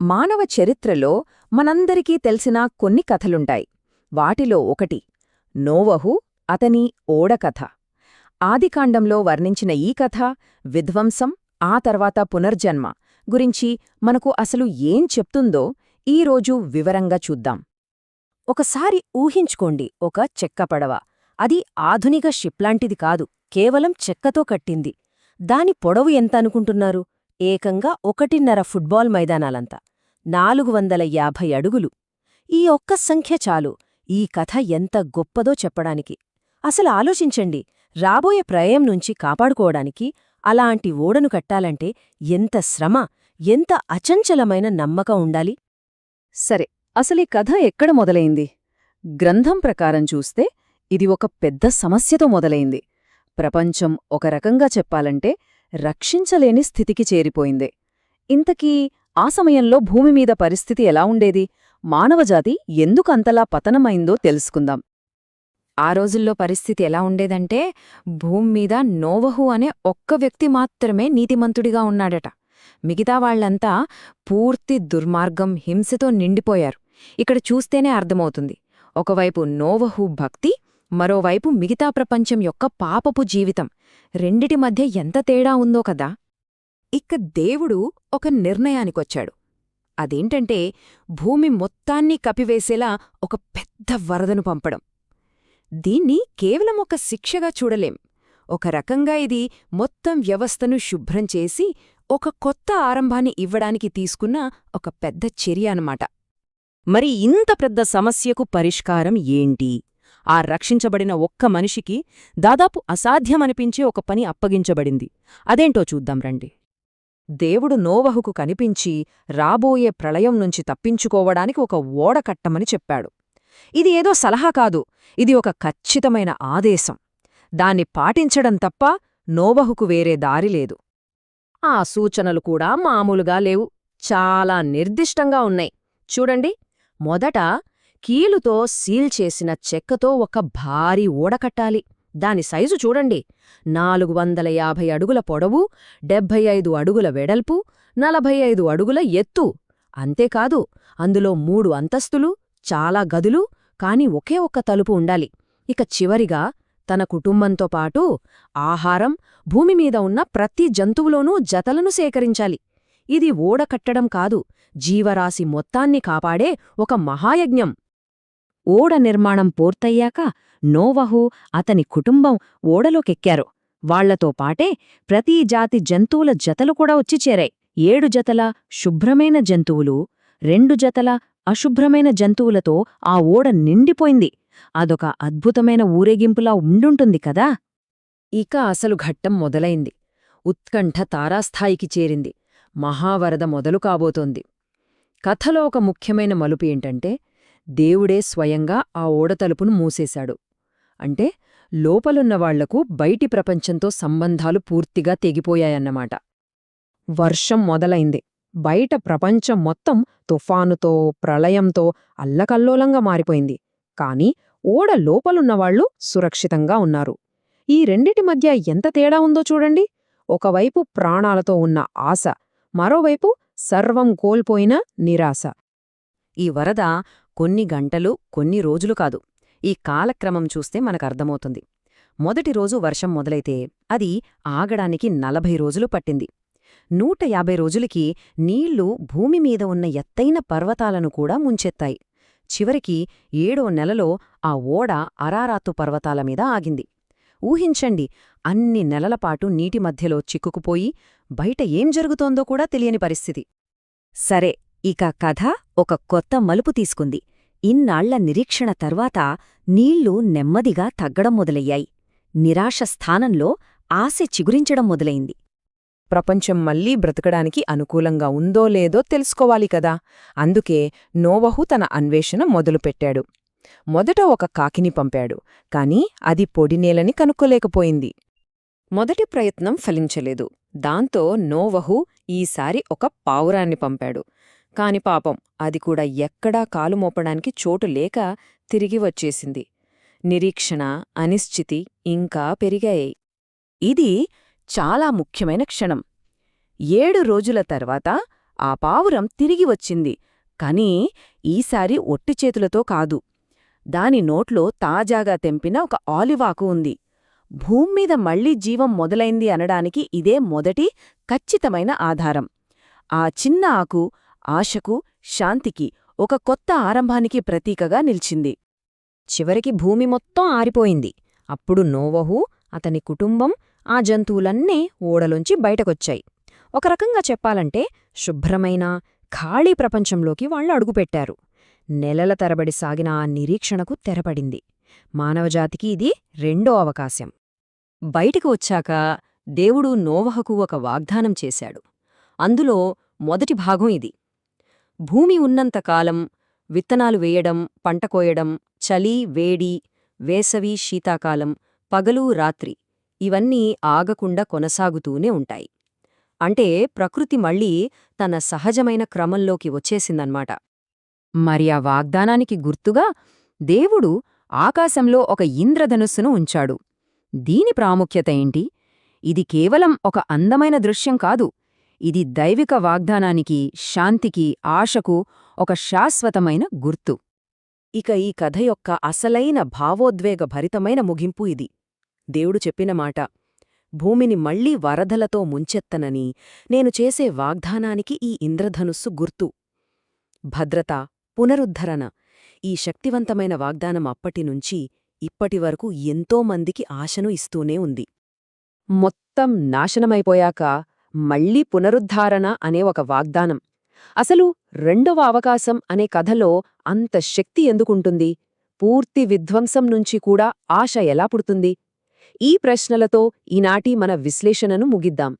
మానవ చరిత్రలో మనందరికీ తెలిసిన కొన్ని కథలుంటాయి. వాటిలో ఒకటి నోవహు అతని ఓడకథ ఆదికాండంలో వర్ణించిన ఈ కథ విధ్వంసం ఆ తర్వాత పునర్జన్మ గురించి మనకు అసలు ఏం చెప్తుందో ఈరోజు వివరంగా చూద్దాం. ఒకసారి ఊహించుకోండి ఒక చెక్క పడవ. అది ఆధునిక షిప్లాంటిది కాదు కేవలం చెక్కతో కట్టింది. దాని పొడవు ఎంత అనుకుంటున్నారు? ఏకంగా ఒకటిన్నర ఫుట్బాల్ మైదానాలంతా. నాలుగు వందల యాభై అడుగులు. ఈ ఒక్క సంఖ్య చాలు. ఈ కథ ఎంత గొప్పదో చెప్పడానికి. అసలు ఆలోచించండి. రాబోయే ప్రయం నుంచి కాపాడుకోవడానికి అలాంటి ఓడను కట్టాలంటే ఎంత శ్రమ ఎంత అచంచలమైన నమ్మకం ఉండాలి? సరే అసలీ కథ ఎక్కడ మొదలైంది? గ్రంథం ప్రకారం చూస్తే ఇది ఒక పెద్ద సమస్యతో మొదలైంది. ప్రపంచం ఒక రకంగా చెప్పాలంటే రక్షించలేని స్థితికి చేరిపోయింది. ఇంతకీ ఆ సమయంలో భూమి మీద పరిస్థితి ఎలా ఉండేది? మానవజాతి ఎందుకంతలా పతనమైందో తెలుసుకుందాం. ఆ రోజుల్లో పరిస్థితి ఎలా ఉండేదంటే భూమి మీద నోవహు అనే ఒక్క వ్యక్తి మాత్రమే నీతిమంతుడిగా ఉన్నాడట. మిగతా వాళ్ళంతా పూర్తి దుర్మార్గం హింసతో నిండిపోయారు. ఇక్కడ చూస్తేనే అర్థమవుతుంది. ఒకవైపు నోవహు భక్తి మరోవైపు మిగతా ప్రపంచం యొక్క పాపపు జీవితం. రెండిటి మధ్య ఎంత తేడా ఉందో కదా? ఇక దేవుడు ఒక నిర్ణయానికొచ్చాడు. అదేంటంటే భూమి మొత్తాన్ని కపివేసేలా ఒక పెద్ద వరదను పంపడం. దీన్ని కేవలం ఒక శిక్షగా చూడలేం. ఒక రకంగా ఇది మొత్తం వ్యవస్థను శుభ్రం చేసి ఒక కొత్త ఆరంభాన్ని ఇవ్వడానికి తీసుకున్న ఒక పెద్ద చర్య అనమాట మరి ఇంత పెద్ద సమస్యకు పరిష్కారం ఏంటి? ఆ రక్షించబడిన ఒక్క మనిషికి దాదాపు అసాధ్యమనిపించే ఒక పని అప్పగించబడింది. అదేంటో చూద్దాం రండి. దేవుడు నోవహుకు కనిపించి రాబోయే ప్రళయం నుంచి తప్పించుకోవడానికి ఒక ఓడ కట్టమని చెప్పాడు. ఇది ఏదో సలహా కాదు ఇది ఒక ఖచ్చితమైన ఆదేశం. దాన్ని పాటించడం తప్ప నోవహుకు వేరే దారి లేదు. ఆ సూచనలు కూడా మామూలుగా లేవు. చాలా నిర్దిష్టంగా ఉన్నాయి. చూడండి మొదట కీలుతో సీల్ చేసిన చెక్కతో ఒక భారీ ఓడ కట్టాలి. దాని సైజు చూడండి. నాలుగు వందల యాభై అడుగుల పొడవు డెబ్భై ఐదు అడుగుల వెడల్పు నలభై ఐదు అడుగుల ఎత్తు. అంతేకాదు అందులో మూడు అంతస్తులు చాలా గదులు కాని ఒకే ఒక్క తలుపు ఉండాలి. ఇక చివరిగా తన కుటుంబంతో పాటు ఆహారం భూమిమీద ఉన్న ప్రతి జంతువులోనూ జతలను సేకరించాలి. ఇది ఓడ కట్టడం కాదు జీవరాశి మొత్తాన్ని కాపాడే ఒక మహాయజ్ఞం. ఓడ నిర్మాణం పూర్తయ్యాక నోవహు అతని కుటుంబం ఓడలోకెక్కారు. వాళ్ళతో పాటే ప్రతి జాతి జంతువుల జతలు కూడా వచ్చి చేరాయి. ఏడు జతల శుభ్రమైన జంతువులు రెండు జతల అశుభ్రమైన జంతువులతో ఆ ఓడ నిండిపోయింది. అదొక అద్భుతమైన ఊరేగింపులా ఉండుంటుంది కదా? ఇక అసలు ఘట్టం మొదలైంది. ఉత్కంఠ తారాస్థాయికి చేరింది. మహావరద మొదలు కాబోతోంది. కథలో ఒక ముఖ్యమైన మలుపు ఏంటంటే దేవుడే స్వయంగా ఆ ఓడతలుపును మూసేశాడు. అంటే లోపలున్నవాళ్ళకు బయటి ప్రపంచంతో సంబంధాలు పూర్తిగా తెగిపోయాయన్నమాట. వర్షం మొదలైంది. బయట ప్రపంచం మొత్తం తుఫానుతో ప్రళయంతో అల్లకల్లోలంగా మారిపోయింది. కాని ఓడ లోపలున్నవాళ్ళు సురక్షితంగా ఉన్నారు. ఈ రెండిటి మధ్య ఎంత తేడా ఉందో చూడండి. ఒకవైపు ప్రాణాలతో ఉన్న ఆశ మరోవైపు సర్వం కోల్పోయిన నిరాశ. ఈ వరద కొన్ని గంటలు కొన్ని రోజులు కాదు. ఈ కాలక్రమం చూస్తే మనకర్థమవుతుంది. మొదటి రోజు వర్షం మొదలైతే అది ఆగడానికి నలభై రోజులు పట్టింది. నూట యాభై రోజులకి నీళ్ళు భూమి మీద ఉన్న ఎత్తైన పర్వతాలను కూడా ముంచెత్తాయి. చివరికి ఏడో నెలలో ఆ ఓడ అరారాతు పర్వతాల మీద ఆగింది. ఊహించండి అన్ని నెలలపాటు నీటి మధ్యలో చిక్కుకుపోయి బయట ఏం జరుగుతోందో కూడా తెలియని పరిస్థితి. సరే ఇక కథ ఒక కొత్త మలుపు తీసుకుంది. ఇన్నాళ్ళ నిరీక్షణ తర్వాత నీళ్ళు నెమ్మదిగా తగ్గడం మొదలయ్యాయి. నిరాశ స్థానంలో ఆశ చిగురించడం మొదలైంది. ప్రపంచం మళ్ళీ బ్రతకడానికి అనుకూలంగా ఉందో లేదో తెలుసుకోవాలి కదా. అందుకే నోవహు తన అన్వేషణ మొదలుపెట్టాడు. మొదట ఒక కాకిని పంపాడు కాని అది పొడినేలని కనుక్కోలేకపోయింది. మొదటి ప్రయత్నం ఫలించలేదు. దాంతో నోవహు ఈసారి ఒక పావురాన్ని పంపాడు. కాని పాపం అది కూడా ఎక్కడా కాలు మోపడానికి చోటు లేక తిరిగి వచ్చేసింది. నిరీక్షణ అనిశ్చితి ఇంకా పెరిగాయి. ఇది చాలా ముఖ్యమైన క్షణం. ఏడు రోజుల తర్వాత ఆ పావురం తిరిగి వచ్చింది. కానీ ఈసారి ఒట్టి చేతులతో కాదు. దాని నోట్లో తాజాగా తెంపిన ఒక ఆలివాకు ఉంది. భూమ్మీద మళ్ళీ జీవం మొదలైంది అనడానికి ఇదే మొదటి ఖచ్చితమైన ఆధారం. ఆ చిన్న ఆకు ఆశకు శాంతికి ఒక కొత్త ఆరంభానికి ప్రతీకగా నిలిచింది. చివరికి భూమి మొత్తం ఆరిపోయింది. అప్పుడు నోవహు అతని కుటుంబం ఆ జంతువులన్నీ ఓడలోంచి బయటకొచ్చాయి. ఒక రకంగా చెప్పాలంటే శుభ్రమైన ఖాళీ ప్రపంచంలోకి వాళ్ళు అడుగుపెట్టారు. నెలల తరబడి సాగిన ఆ నిరీక్షణకు తెరపడింది. మానవజాతికి ఇది రెండో అవకాశం. బయటకు వచ్చాక దేవుడు నోవహకు ఒక వాగ్దానం చేశాడు. అందులో మొదటి భాగం ఇది. భూమి ఉన్నంతకాలం విత్తనాలు వేయడం పంట కోయడం చలి వేడి వేసవి శీతాకాలం పగలు రాత్రి ఇవన్నీ ఆగకుండా కొనసాగుతూనే ఉంటాయి. అంటే ప్రకృతి మళ్ళీ తన సహజమైన క్రమంలోకి వచ్చేసిందన్నమాట. మరి ఆ వాగ్దానానికి గుర్తుగా దేవుడు ఆకాశంలో ఒక ఇంద్రధనుస్సును ఉంచాడు. దీని ప్రాముఖ్యత ఏంటి? ఇది కేవలం ఒక అందమైన దృశ్యం కాదు. ఇది దైవిక వాగ్దానానికి శాంతికి ఆశకు ఒక శాశ్వతమైన గుర్తు. ఇక ఈ కథ యొక్క అసలైన భావోద్వేగ భరితమైన ముగింపు ఇది. దేవుడు చెప్పిన మాట భూమిని మళ్ళీ వరదలతో ముంచెత్తనని నేను చేసే వాగ్దానానికి ఈ ఇంద్రధనుస్సు గుర్తు. భద్రత పునరుద్ధరణ ఈ శక్తివంతమైన వాగ్దానం అప్పటినుంచి ఇప్పటివరకు ఎంతోమందికి ఆశను ఇస్తూనే ఉంది. మొత్తం నాశనమైపోయాక మళ్ళీ పునరుద్ధారణ అనే ఒక వాగ్దానం. అసలు రెండవ అవకాశం అనే కథలో అంత శక్తి ఎందుకుంటుంది? పూర్తి విధ్వంసం నుంచి కూడా ఆశ ఎలా పుడుతుంది? ఈ ప్రశ్నలతో ఈనాటి మన విశ్లేషణను ముగిద్దాం.